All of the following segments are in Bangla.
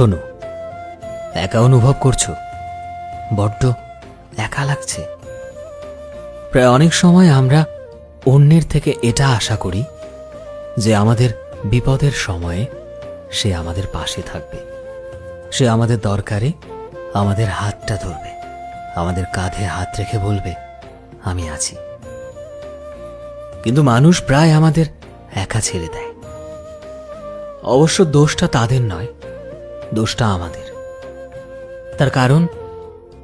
শোনো, একা অনুভব করছ? বড্ড একা লাগছে। প্রায় অনেক সময় আমরা অন্যের থেকে এটা আশা করি যে আমাদের বিপদের সময়ে সে আমাদের পাশে থাকবে। সে আমাদের দরকারে আমাদের হাতটা ধরবে, আমাদের কাঁধে হাত রেখে বলবে, আমি আছি। কিন্তু মানুষ প্রায় আমাদের একা ছেড়ে দেয়। অবশ্য দোষটা তাদের নয় দোষটা আমাদের। তার কারণ,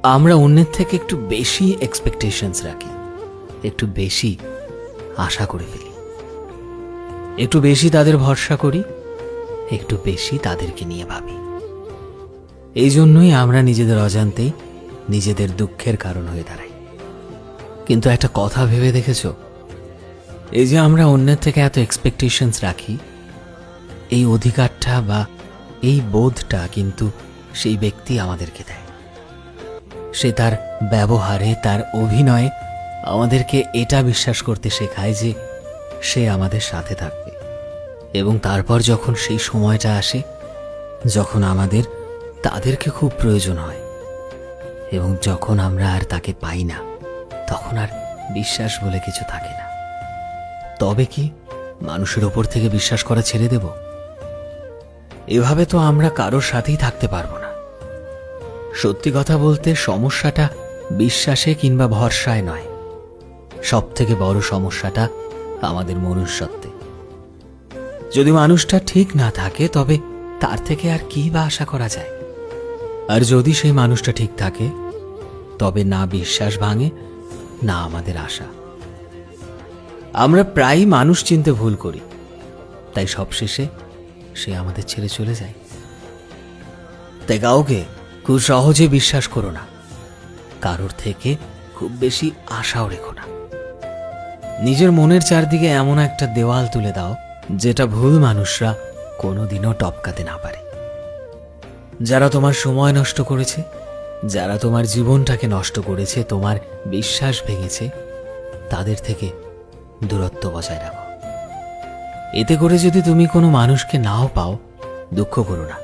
আমরা অন্যের থেকে একটু বেশি এক্সপেকটেশনস রাখি, একটু বেশি আশা করে ফেলি। একটু বেশি তাদের ভরসা করি, একটু বেশি তাদেরকে নিয়ে ভাবি। এই জন্যই আমরা নিজেদের অজান্তেই নিজেদের দুঃখের কারণ হয়ে দাঁড়াই। কিন্তু একটা কথা ভেবে দেখেছ? এই যে আমরা অন্যের থেকে এত এক্সপেকটেশনস রাখি, এই অধিকারটা বা এই বোধটা কিন্তু সেই ব্যক্তি আমাদেরকে দেয়। সে তার ব্যবহারে, তার অভিনয়ে আমাদেরকে এটা বিশ্বাস করতে শেখায় যে সে আমাদের সাথে থাকবে। এবং তারপর যখন সেই সময়টা আসে, যখন আমাদের তাদেরকে খুব প্রয়োজন হয়, এবং যখন আমরা আর তাকে পাই না, তখন আর বিশ্বাস বলে কিছু থাকে না। তবে কি মানুষের ওপর থেকে বিশ্বাস করা ছেড়ে দেব? এভাবে তো আমরা কারোর সাথেই থাকতে পারব না। সত্যি কথা বলতে সমস্যাটা বিশ্বাসে কিংবা ভরসায় নয়। সব থেকে বড় সমস্যাটা আমাদের মনুষ্যত্বে। যদি মানুষটা ঠিক না থাকে, তবে তার থেকে আর কি বা আশা করা যায়? আর যদি সেই মানুষটা ঠিক থাকে, তবে না বিশ্বাস ভাঙে, না আমাদের আশা। আমরা প্রায়ই মানুষ চিনতে ভুল করি। তাই সবশেষে সে আমাদের ছেড়ে চলে যায়। তাই কাউকে খুব সহজে বিশ্বাস করো না। কারোর থেকে খুব বেশি আশাও রেখো না। নিজের মনের চারদিকে এমন একটা দেওয়াল তুলে দাও, যেটা ভুল মানুষরা কোনোদিনও টপকাতে না পারে। যারা তোমার সময় নষ্ট করেছে, যারা তোমার জীবনটাকে নষ্ট করেছে, তোমার বিশ্বাস ভেঙেছে, তাদের থেকে দূরত্ব বজায় রাখো। এতে করে যদি তুমি কোনো মানুষকে নাও পাও, দুঃখ করো না।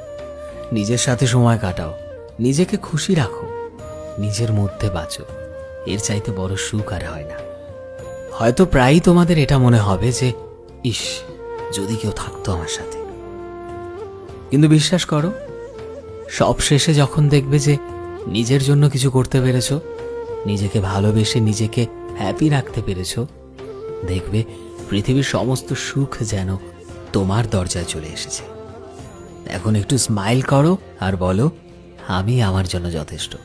নিজের সাথে সময় কাটাও। নিজেকে খুশি রাখো। নিজের মধ্যে বাঁচো। এর চাইতে বড় সুখ আর হয় না। হয়তো প্রায়ই তোমাদের এটা মনে হবে যে, ইস, যদি কেউ থাকতো আমার সাথে। কিন্তু বিশ্বাস করো, সব শেষে যখন দেখবে যে নিজের জন্য কিছু করতে পেরেছ, নিজেকে ভালোবেসে নিজেকে হ্যাপি রাখতে পেরেছ, দেখবে পৃথিবীর সমস্ত সুখ যেন তোমার দরজায় চলে এসেছে। এখন একটু স্মাইল করো আর বলো, আমি আমার জন্য যথেষ্ট।